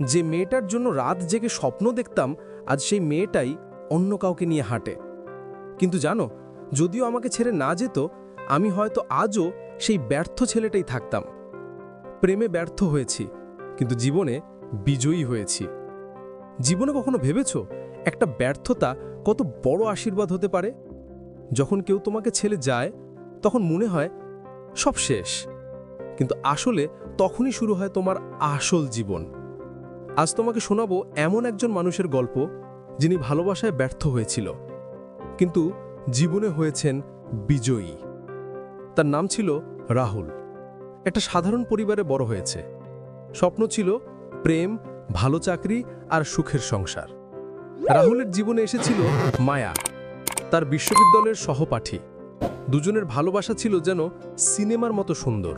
যে মেয়েটার জন্য রাত জেগে স্বপ্ন দেখতাম, আজ সেই মেয়েটাই অন্য কাউকে নিয়ে হাঁটে। কিন্তু জানো, যদিও আমাকে ছেড়ে না যেত, আমি হয়তো আজও সেই ব্যর্থ ছেলেটাই থাকতাম। প্রেমে ব্যর্থ হয়েছি, কিন্তু জীবনে বিজয়ী হয়েছি। জীবনে কখনো ভেবেছ, একটা ব্যর্থতা কত বড় আশীর্বাদ হতে পারে? যখন কেউ তোমাকে ছেলে যায়, তখন মনে হয় সব শেষ। কিন্তু আসলে তখনই শুরু হয় তোমার আসল জীবন। আজ তোমাকে শোনাবো এমন একজন মানুষের গল্প যিনি ভালোবাসায় ব্যর্থ হয়েছিল, কিন্তু জীবনে হয়েছেন বিজয়ী। তার নাম ছিল রাহুল। একটা সাধারণ পরিবারে বড় হয়েছে। স্বপ্ন ছিল প্রেম, ভালো চাকরি আর সুখের সংসার। রাহুলের জীবনে এসেছিল মায়া। তার বিশ্ববিদ্যালয়ের সহপাঠী। দুজনের ভালোবাসা ছিল যেন সিনেমার মতো সুন্দর।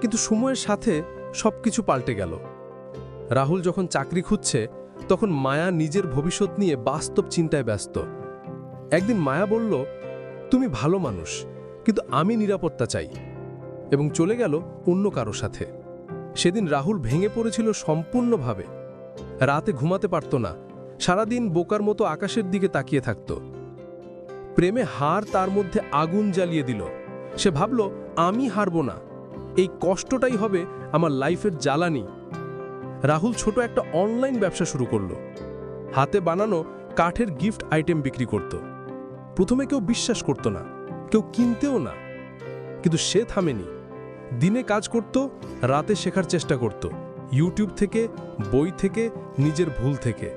কিন্তু সময়ের সাথে সবকিছু পাল্টে গেল। রাহুল যখন চাকরি খুঁজছে, তখন মায়া নিজের ভবিষ্যৎ নিয়ে বাস্তব চিন্তায় ব্যস্ত। একদিন মায়া বলল, তুমি ভালো মানুষ, কিন্তু আমি নিরাপত্তা চাই। এবং চলে গেল অন্য কারও সাথে। সেদিন রাহুল ভেঙে পড়েছিল সম্পূর্ণভাবে। রাতে ঘুমাতে পারত না, সারাদিন বোকার মতো আকাশের দিকে তাকিয়ে থাকত। প্রেমে হার তার মধ্যে আগুন জ্বালিয়ে দিল। সে ভাবল, আমি হারব না। এই কষ্টটাই হবে আমার লাইফের জ্বালানি। রাহুল ছোট একটা অনলাইন ব্যবসা শুরু করল। হাতে বানানো কাঠের গিফট আইটেম বিক্রি করত। প্রথমে কেউ বিশ্বাস করত না, কেউ কিনতেও না। কিন্তু সে থামেনি। দিনে কাজ করত, রাতে শেখার চেষ্টা করত। ইউটিউব থেকে, বই থেকে, নিজের ভুল থেকে।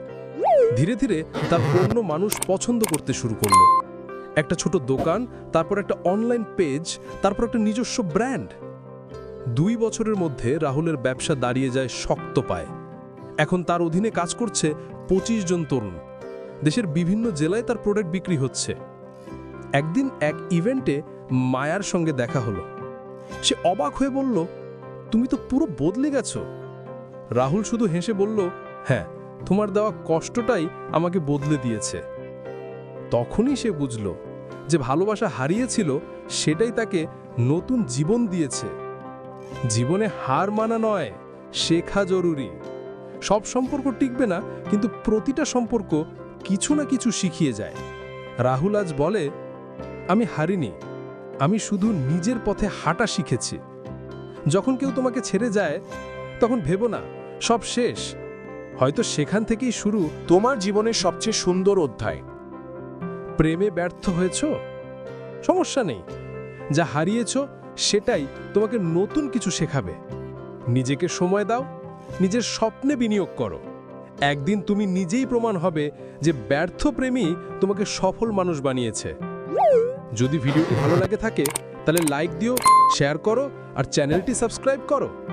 ধীরে ধীরে তার পণ্য মানুষ পছন্দ করতে শুরু করল। একটা ছোট দোকান, তারপর একটা অনলাইন পেজ, তারপর একটা নিজস্ব ব্র্যান্ড। দুই বছরের মধ্যে রাহুলের ব্যবসা দাঁড়িয়ে যায় শক্ত পায়। এখন তার অধীনে কাজ করছে পঁচিশ জন তরুণ। দেশের বিভিন্ন জেলায় তার প্রোডাক্ট বিক্রি হচ্ছে। একদিন এক ইভেন্টে মায়ার সঙ্গে দেখা হলো। সে অবাক হয়ে বলল, তুমি তো পুরো বদলে গেছো। রাহুল শুধু হেসে বলল হ্যাঁ তোমার দেওয়া কষ্টটাই আমাকে বদলে দিয়েছে। তখনই সে বুঝল যে ভালোবাসা হারিয়েছিল, সেটাই তাকে নতুন জীবন দিয়েছে। জীবনে হার মানা নয়, শেখা জরুরি। সব সম্পর্ক টিকবে না, কিন্তু প্রতিটা সম্পর্ক কিছু না কিছু শিখিয়ে যায়। রাহুল আজ বলে, আমি হারিনি, আমি শুধু নিজের পথে হাঁটা শিখেছি। যখন কেউ তোমাকে ছেড়ে যায়, তখন ভেবো না, সব শেষ। হয়তো সেখান থেকেই শুরু তোমার জীবনের সবচেয়ে সুন্দর অধ্যায়। প্রেমে ব্যর্থ হয়েছ? সমস্যা নেই। যা হারিয়েছ সেটাই তোমাকে নতুন কিছু শেখাবে। নিজেকে সময় দাও, নিজের স্বপ্নে বিনিয়োগ করো। একদিন তুমি নিজেই প্রমাণ হবে যে ব্যর্থ প্রেমী তোমাকে সফল মানুষ বানিয়েছে। যদি ভিডিওটি ভালো লাগে থাকে, তাহলে লাইক দিও শেয়ার করো, আর চ্যানেলটি সাবস্ক্রাইব করো।